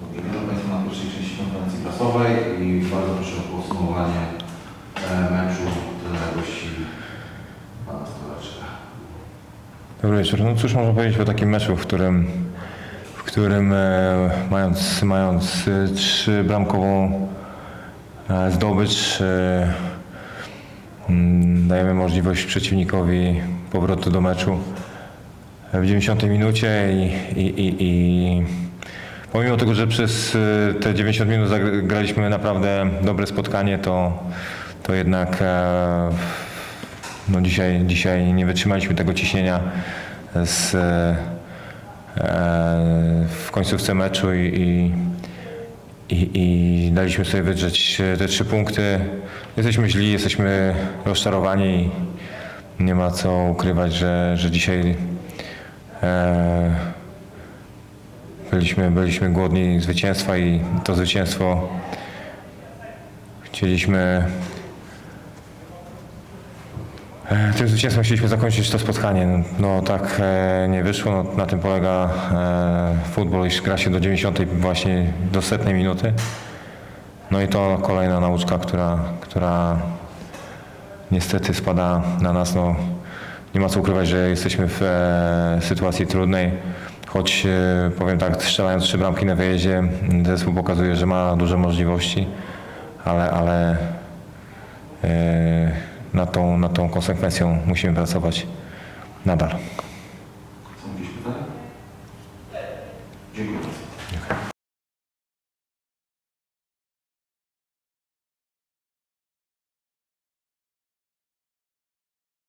Państwa na pierwszej części konferencji prasowej i bardzo proszę o podsumowanie e, meczu tyle gości Pana Stolaczka. Dobry wieczór. No cóż można powiedzieć o takim meczu, w którym, w którym e, mając, mając e, trzy bramkową zdobycz mm, dajemy możliwość przeciwnikowi powrotu do meczu w 90 minucie i, i, i, i pomimo tego, że przez e, te 90 minut zagraliśmy naprawdę dobre spotkanie, to, to jednak e, no dzisiaj, dzisiaj nie wytrzymaliśmy tego ciśnienia z, e, w końcówce meczu i, i, i, i daliśmy sobie wydrzeć te trzy punkty. Jesteśmy źli, jesteśmy rozczarowani i nie ma co ukrywać, że, że dzisiaj e, byliśmy, byliśmy głodni zwycięstwa i to zwycięstwo chcieliśmy E, Tym zwycięstwem chcieliśmy zakończyć to spotkanie. No, tak e, nie wyszło, no, na tym polega e, futbol, iż gra się do 90 właśnie do setnej minuty. No i to kolejna nauczka, która, która niestety spada na nas. No, nie ma co ukrywać, że jesteśmy w sytuacji trudnej. Choć e, powiem tak, strzelając trzy bramki na wyjeździe, zespół pokazuje, że ma duże możliwości, ale, ale e, nad tą, nad tą konsekwencją musimy pracować nadal. Dziękuję.